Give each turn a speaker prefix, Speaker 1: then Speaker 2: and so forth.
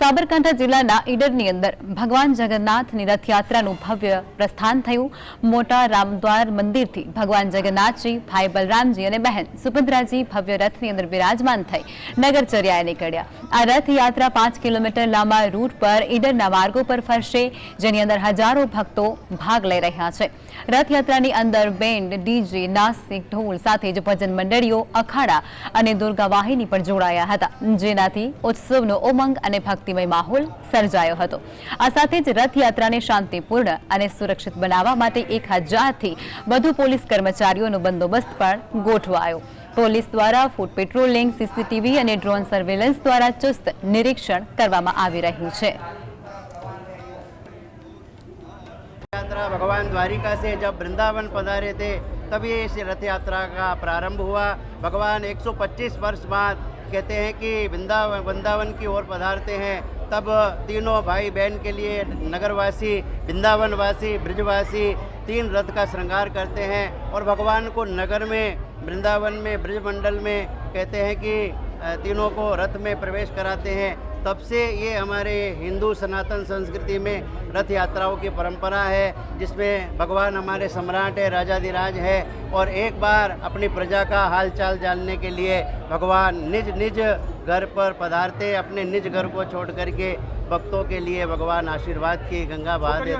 Speaker 1: સાબરકાંઠા જિલ્લાના ઈડરની અંદર ભગવાન જગન્નાથની રથયાત્રાનું ભવ્ય પ્રસ્થાન થયું. મોટા રામદ્વાર મંદિરથી ભગવાન જગન્નાથજી ભાઈ બલરામજી અને બહેન સુભદ્રાજી ભવ્ય રથની અંદર બિરાજમાન થઈ નગરચર્યાએ નીકળ્યા. આ રથયાત્રા પાંચ કિલોમીટર લાંબા રૂટ પર ઈડરના માર્ગો પર ફરશે, જેની અંદર હજારો ભક્તો ભાગ લઈ રહ્યા છે. રથયાત્રાની અંદર બેન્ડ, ડીજે, નાસિક, ઢોલ સાથે જ ભજન મંડળીઓ, અખાડા અને દુર્ગા વાહિની પણ જોડાયા હતા. જેનાથી ઉત્સવનો ઉમંગ અને ભક્તિમય માહોલ સર્જાયો હતો આ સાથે જ રથયાત્રાને શાંતિપૂર્ણ અને સુરક્ષિત બનાવવા માટે એક હજારથી વધુ પોલીસ કર્મચારીઓનો બંદોબસ્ત પણ ગોઠવાયો પોલીસ દ્વારા ફૂટ પેટ્રોલિંગ સીસીટીવી અને ડ્રોન સર્વેલન્સ દ્વારા ચુસ્ત નિરીક્ષણ કરવામાં આવી રહ્યું છે
Speaker 2: यात्रा भगवान द्वारिका से जब वृंदावन पधारे थे तभी इस रथ यात्रा का प्रारंभ हुआ भगवान 125 वर्ष बाद कहते हैं कि वृंदावन वृंदावन की ओर पधारते हैं। तब तीनों भाई बहन के लिए नगरवासी, वृंदावनवासी, ब्रजवासी तीन रथ का श्रृंगार करते हैं और भगवान को नगर में, वृंदावन में, ब्रजमंडल में कहते हैं कि तीनों को रथ में प्रवेश कराते हैं। तब से ये हमारे हिंदू सनातन संस्कृति में रथ यात्राओं की परंपरा है जिसमें भगवान हमारे सम्राट है राजाधिराज है और एक बार अपनी प्रजा का हाल चाल जानने के लिए भगवान निज निज घर पर पधारते अपने निज घर को छोड़ करके भक्तों के लिए भगवान आशीर्वाद की गंगा बहा देते।